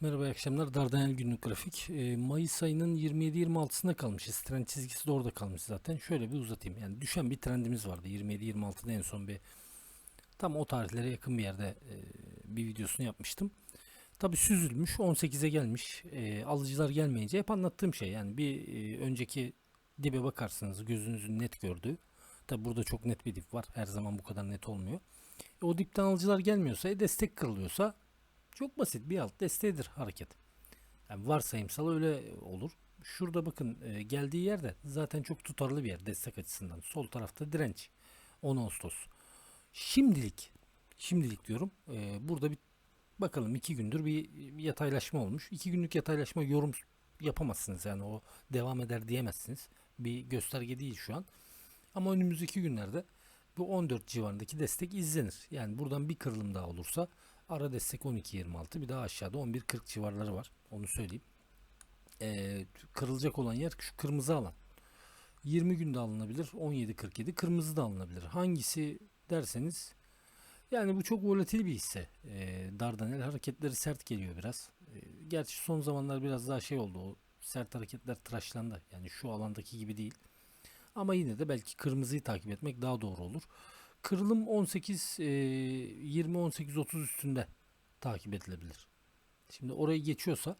Merhaba iyi akşamlar. Dardanel günlük grafik. Ee, Mayıs ayının 27-26'sında kalmışız. Trend çizgisi de orada kalmış zaten. Şöyle bir uzatayım. Yani düşen bir trendimiz vardı. 27-26'da en son bir tam o tarihlere yakın bir yerde e, bir videosunu yapmıştım. Tabi süzülmüş. 18'e gelmiş. E, alıcılar gelmeyince hep anlattığım şey. Yani bir e, önceki dibe bakarsınız gözünüzün net gördüğü. Tabi burada çok net bir dip var. Her zaman bu kadar net olmuyor. O dipten alıcılar gelmiyorsa, destek kırılıyorsa çok basit bir alt desteğidir hareket. Yani varsayımsal öyle olur. Şurada bakın e, geldiği yerde zaten çok tutarlı bir yer destek açısından. Sol tarafta direnç. 10 Ağustos. Şimdilik şimdilik diyorum. e, burada bir bakalım iki gündür bir yataylaşma olmuş. İki günlük yataylaşma yorum yapamazsınız yani o devam eder diyemezsiniz. Bir gösterge değil şu an. Ama önümüzdeki günlerde bu 14 civarındaki destek izlenir. Yani buradan bir kırılım daha olursa ara destek 12.26 bir daha aşağıda 11.40 civarları var. Onu söyleyeyim. Ee, kırılacak olan yer şu kırmızı alan. 20 günde alınabilir. 17.47 kırmızı da alınabilir. Hangisi derseniz yani bu çok volatil bir hisse. Ee, Dardanel hareketleri sert geliyor biraz. Ee, gerçi son zamanlar biraz daha şey oldu. O sert hareketler tıraşlandı. Yani şu alandaki gibi değil. Ama yine de belki kırmızıyı takip etmek daha doğru olur. Kırılım 18 e, 20 18 30 üstünde takip edilebilir. Şimdi orayı geçiyorsa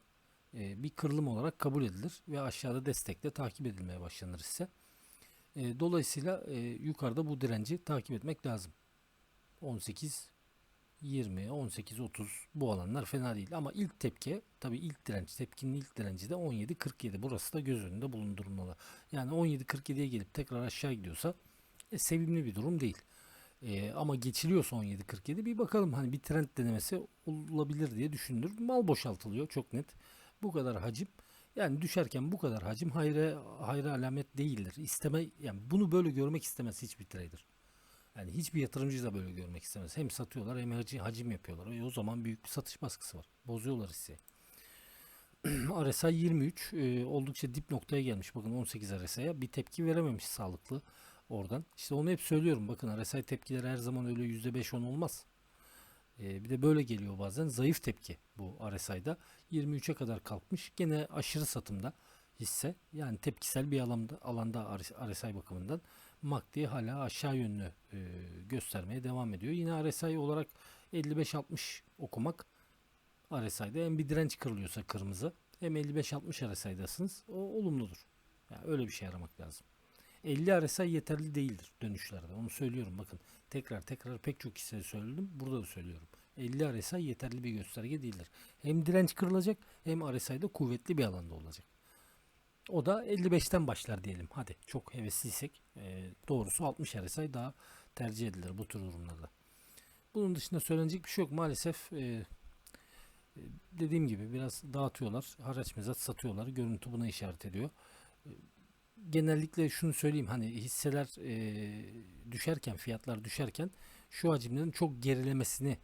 e, bir kırılım olarak kabul edilir ve aşağıda destekle takip edilmeye başlanır ise. E, dolayısıyla e, yukarıda bu direnci takip etmek lazım. 18 20, 18, 30 bu alanlar fena değil. Ama ilk tepki tabii ilk direnç, tepkinin ilk direnci de 17, 47. Burası da göz önünde bulundurulmalı. Yani 17, 47'ye gelip tekrar aşağı gidiyorsa e, sevimli bir durum değil. E, ama geçiliyorsa 17, 47 bir bakalım hani bir trend denemesi olabilir diye düşünülür. Mal boşaltılıyor çok net. Bu kadar hacim. Yani düşerken bu kadar hacim hayra, hayra alamet değildir. İsteme, yani bunu böyle görmek istemez hiçbir trader. Yani hiçbir yatırımcı da böyle görmek istemez. Hem satıyorlar hem hacim yapıyorlar. E o zaman büyük bir satış baskısı var. Bozuyorlar hisseyi. RSI 23 e, oldukça dip noktaya gelmiş. Bakın 18 RSI'ye bir tepki verememiş sağlıklı oradan. İşte onu hep söylüyorum. Bakın RSI tepkileri her zaman öyle %5-10 olmaz. E, bir de böyle geliyor bazen. Zayıf tepki bu RSI'da. 23'e kadar kalkmış. Gene aşırı satımda hisse. Yani tepkisel bir alanda, alanda RSI bakımından. MACD hala aşağı yönlü e, göstermeye devam ediyor. Yine RSI olarak 55-60 okumak RSI'de hem bir direnç kırılıyorsa kırmızı hem 55-60 RSI'dasınız. O olumludur. Yani öyle bir şey aramak lazım. 50 RSI yeterli değildir dönüşlerde. Onu söylüyorum bakın. Tekrar tekrar pek çok hissede söyledim. Burada da söylüyorum. 50 RSI yeterli bir gösterge değildir. Hem direnç kırılacak hem RSI'de kuvvetli bir alanda olacak. O da 55'ten başlar diyelim. Hadi çok hevesliysek e, doğrusu 60 RSI daha tercih edilir bu tür durumlarda. Bunun dışında söylenecek bir şey yok. Maalesef e, e, dediğim gibi biraz dağıtıyorlar. Haraç mezat satıyorlar. Görüntü buna işaret ediyor. Genellikle şunu söyleyeyim hani hisseler e, düşerken fiyatlar düşerken şu hacimlerin çok gerilemesini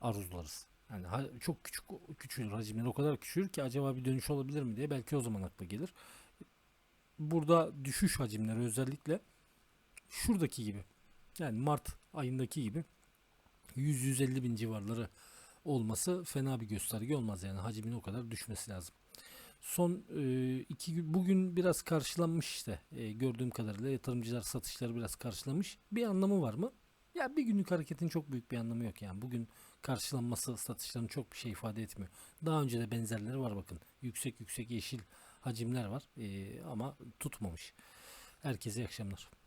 arzularız. Yani çok küçük küçülür hacimler o kadar küçülür ki acaba bir dönüş olabilir mi diye belki o zaman akla gelir. Burada düşüş hacimleri özellikle şuradaki gibi yani Mart ayındaki gibi 100-150 bin civarları olması fena bir gösterge olmaz yani hacmin o kadar düşmesi lazım. Son e, iki gün bugün biraz karşılanmış işte e, gördüğüm kadarıyla yatırımcılar satışları biraz karşılamış. Bir anlamı var mı? Ya bir günlük hareketin çok büyük bir anlamı yok yani. Bugün karşılanması satışların çok bir şey ifade etmiyor. Daha önce de benzerleri var bakın. Yüksek yüksek yeşil hacimler var ee, ama tutmamış. Herkese iyi akşamlar.